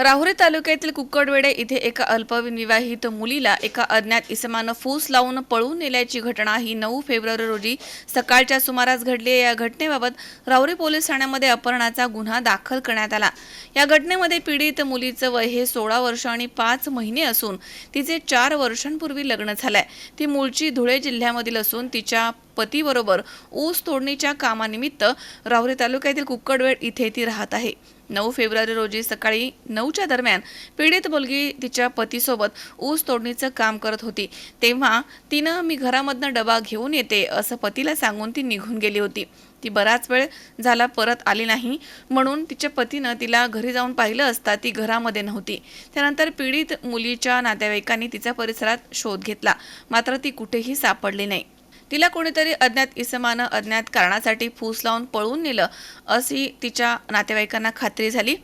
राहुरी तालुक्यातील कुक्कडवेडे इथे एका अल्पविवाहित मुलीला एका अज्ञात इसमानं फूस लावून पळून नेल्याची घटना ही नऊ फेब्रुवारी रोजी सकाळच्या सुमारास घडली या घटनेबाबत राहुरी पोलीस ठाण्यामध्ये अपहरणाचा गुन्हा दाखल करण्यात आला. या घटनेमध्ये पीडित मुलीचं वय हे सोळा वर्ष आणि पाच महिने असून तिचे चार वर्षांपूर्वी लग्न झालंय. ती मूळची धुळे जिल्ह्यामधील असून तिच्या पतीबरोबर ऊस तोडणीच्या कामानिमित्त राहुरी तालुक्यातील कुक्कडवेळ इथे ती राहत आहे. नऊ फेब्रुवारी रोजी सकाळी नऊच्या दरम्यान पीडित मुलगी तिच्या पतीसोबत ऊस तोडणीचं काम करत होती. तेव्हा तिनं मी घरामधनं डबा घेऊन येते असं पतीला सांगून ती निघून गेली होती. ती बराच वेळ झाला परत आली नाही. म्हणून तिच्या पतीनं तिला घरी जाऊन पाहिलं असता ती घरामध्ये नव्हती. त्यानंतर पीडित मुलीच्या नातेवाईकांनी तिचा परिसरात शोध घेतला. मात्र ती कुठेही सापडली नाही. तिला कोणीतरी अज्ञात इसमानं अज्ञात कारणासाठी फूस लावून पळून नेलं अशी तिच्या नातेवाईकांना खात्री झाली.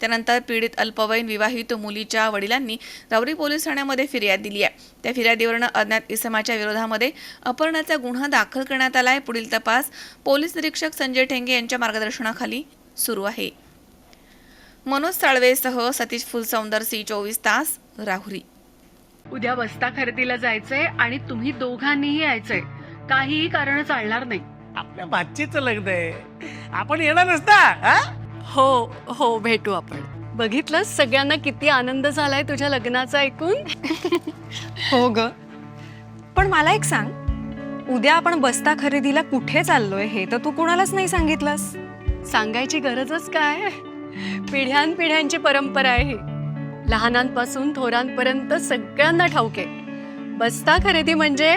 त्यानंतर पीडित अल्पवयीन विवाहित मुलीच्या वडिलांनी रावरी पोलीस ठाण्यामध्ये फिर्याद दिली आहे. त्या फिर्यादीवरनं अज्ञात इसमाच्या विरोधामध्ये अपहरणाचा गुन्हा दाखल करण्यात आला आहे. पुढील तपास पोलीस निरीक्षक संजय ठेंगे यांच्या मार्गदर्शनाखाली सुरू आहे. मनोज साळवेसह सतीश फुलसौंदर सी चोवीस तास राहुरी. उद्या वस्ता खरेदीला जायचंय आणि तुम्ही दोघांनीही यायचंय. काहीही कारण चालणार नाही. आपल्या भाचीचं लग्न आहे. आपण येणार नसता हा? हो हो भेटू आपण. बघितलं सगळ्यांना किती आनंद झालाय तुझ्या लग्नाचा ऐकून? हो ग. पण मला एक सांग. उद्या आपण बस्ता खरेदीला कुठे चाललोय हे तर तू कुणालाच नाही सांगितलंस? सांगायची गरजच काय? पिढ्यानपिढ्यांची परंपरा आहे ही. लहानांपासून थोरांपर्यंत सगळ्यांना ठाऊक आहे. बस्ता खरेदी म्हणजे